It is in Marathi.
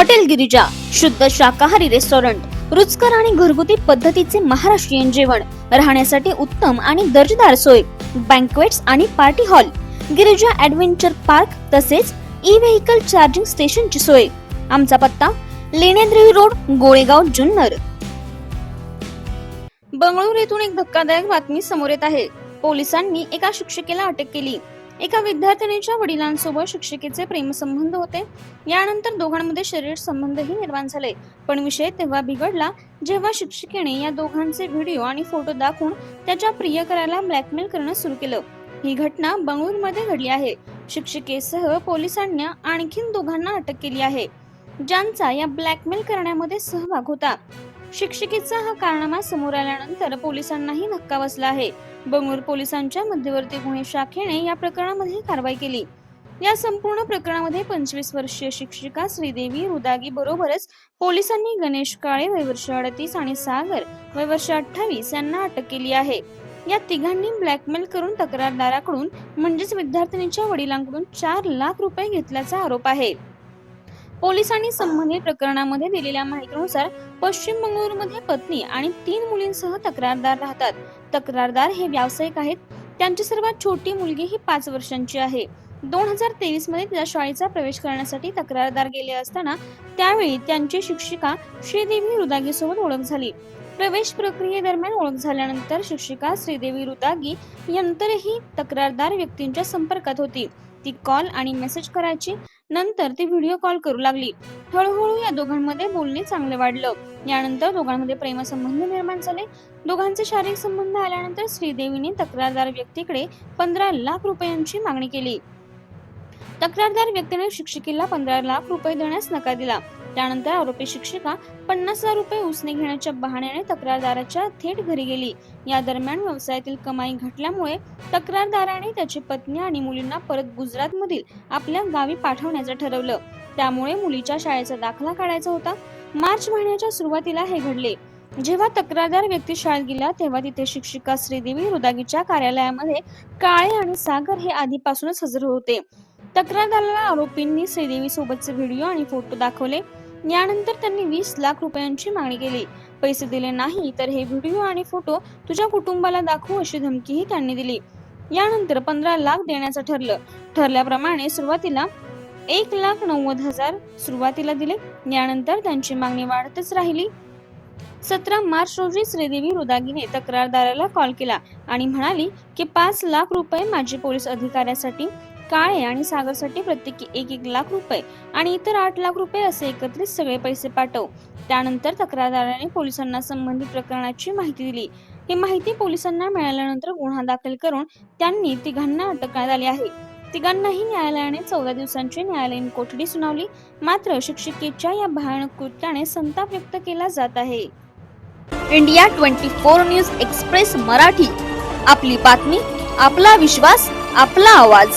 हॉटेल गिरिजा शुद्ध शाकाहारी रेस्टॉरंट रुचकर आणि घरगुती पद्धतीचे महाराष्ट्रीयन जेवण राहण्यासाठी उत्तम आणि दर्जेदार सोय बँकवेट्स आणि party hall Girija adventure park तसेच ई व्हेकल चार्जिंग स्टेशनची सोय. आमचा पत्ता लेण्याद्री रोड गोळेगाव जुन्नर. बंगळुरू येथून एक धक्कादायक बातमी समोर येत आहे. पोलिसांनी एका शिक्षिकेला अटक केली. एका विद्यार्थिनीच्या वडिलांसोबत शिक्षिकेचे प्रेमसंबंध होते. यानंतर दोघांमध्ये शरीर संबंधही निर्माण झाले. पण विषय तेव्हा बिघडला जेव्हा शिक्षिकेने या दोघांचे व्हिडिओ आणि फोटो दाखवून त्याच्या प्रियकराला ब्लॅकमेल करणं सुरू केलं. ही घटना बंगळूरमध्ये घडली आहे. शिक्षिकेसह पोलिसांनी आणखीन दोघांना अटक केली आहे. ज्यांचा या ब्लॅकमेल करण्यामध्ये सहभाग होता. शिक्षिकेचा हा कारनामा समोर आल्यानंतर पोलिसांनाही धक्का बसला आहे. बंगळूर पोलिसांच्या मध्यवर्ती गुन्हे शाखेने या प्रकरणामध्ये कारवाई केली. या संपूर्ण प्रकरणामध्ये पंचवीस वर्षीय शिक्षिका श्रीदेवी रुदागी बरोबरच पोलिसांनी गणेश काळे वयवर्ष अडतीस आणि सागर वयवर्ष अठ्ठावीस यांना अटक केली आहे. या तिघांनी ब्लॅकमेल करून तक्रारदाराकडून म्हणजेच विद्यार्थिनीच्या वडिलांकडून चार लाख रुपये घेतल्याचा आरोप आहे. पोलिसांनी संबंधित प्रकरणामध्ये दिलेल्या माहितीनुसार पश्चिम बंगळुरूमध्ये पत्नी आणि तीन मुलींसह तक्रारदार राहतात. तक्रारदार हे व्यावसायिक आहेत. त्यांची सर्वात छोटी मुलगी ही पाच वर्षांची आहे. दोन हजार तेवीसमध्ये तिच्या शाळेचा प्रवेश करण्यासाठी तक्रारदार गेले असताना त्यावेळी त्यांची शिक्षिका श्रीदेवी रुदागी सोबत ओळख झाली. प्रवेश प्रक्रियेदरम्यान ओळख झाल्यानंतर शिक्षिका श्रीदेवी रुदागी नंतरही तक्रारदार व्यक्तींच्या संपर्कात होती. ती कॉल आणि मेसेज करायची नंतर ती व्हिडिओ कॉल करू लागली. हळूहळू या दोघांमध्ये बोलणे चांगले वाढलं. यानंतर दोघांमध्ये प्रेमसंबंध निर्माण झाले. दोघांचे शारीरिक संबंध आल्यानंतर श्रीदेवीने तक्रारदार व्यक्तीकडे पंधरा लाख रुपयांची मागणी केली. तक्रारदार व्यक्तीने शिक्षिकेला पंधरा लाख रुपये देण्यास नकार दिला. त्यानंतर आरोपी शिक्षिका पन्नास हजार रुपये उसने घेण्याच्या बहाण्याने तक्रारदाराच्या थेट घरी गेली. या दरम्यान व्यवसायातील कमाई घटल्यामुळे तक्रारदाराने त्याची पत्नी आणि मुलींना परत गुजरात मधील आपल्या गावी पाठवण्याचं ठरवलं. त्यामुळे मुलीच्या शाळेचा दाखला काढायचा होता. मार्च महिन्याच्या सुरुवातीला हे घडले. जेव्हा तक्रारदार व्यक्ती शाळेत गेला तेव्हा तिथे शिक्षिका श्रीदेवी रुदागीच्या कार्यालयामध्ये काळे आणि सागर हे आधीपासूनच हजर होते. तक्रारदाराला आरोपींनी श्रीदेवी सोबतचे व्हिडिओ आणि फोटो दाखवले. यानंतर त्यांनी वीस लाख रुपयांची मागणी केली. पैसे दिले नाही तर हे व्हिडिओ आणि फोटो तुझ्या कुटुंबाला दाखवू अशी धमकीही त्यांनी दिली. यानंतर पंधरा लाख देण्याचं ठरलं. ठरल्याप्रमाणे सुरुवातीला एक लाख नव्वद हजार सुरुवातीला दिले. यानंतर त्यांची मागणी वाढतच राहिली. सतरा मार्च रोजी श्रीदेवी रुदागीने तक्रारदाराला कॉल केला आणि म्हणाली की पाच लाख रुपये माजी पोलीस अधिकाऱ्यासाठी काळे आणि सागरसाठी प्रत्येकी एक एक लाख रुपये आणि इतर आठ लाख रुपये असे एकत्रित सगळे पैसे पाठव. त्यानंतर तक्रारदाराने पोलिसांना संबंधित प्रकरणाची माहिती दिली. ही माहिती पोलिसांना मिळाल्यानंतर गुन्हा दाखल करून त्यांनी तिघांना अटक करण्यात आली आहे. तिघांनाही न्यायालयाने चौदा दिवसांची न्यायालयीन कोठडी सुनावली. मात्र शिक्षिकेच्या या भयानक कृत्याने संताप व्यक्त केला जात आहे. India twenty four news express Marathi. आपली बातमी आपला विश्वास आपला आवाज.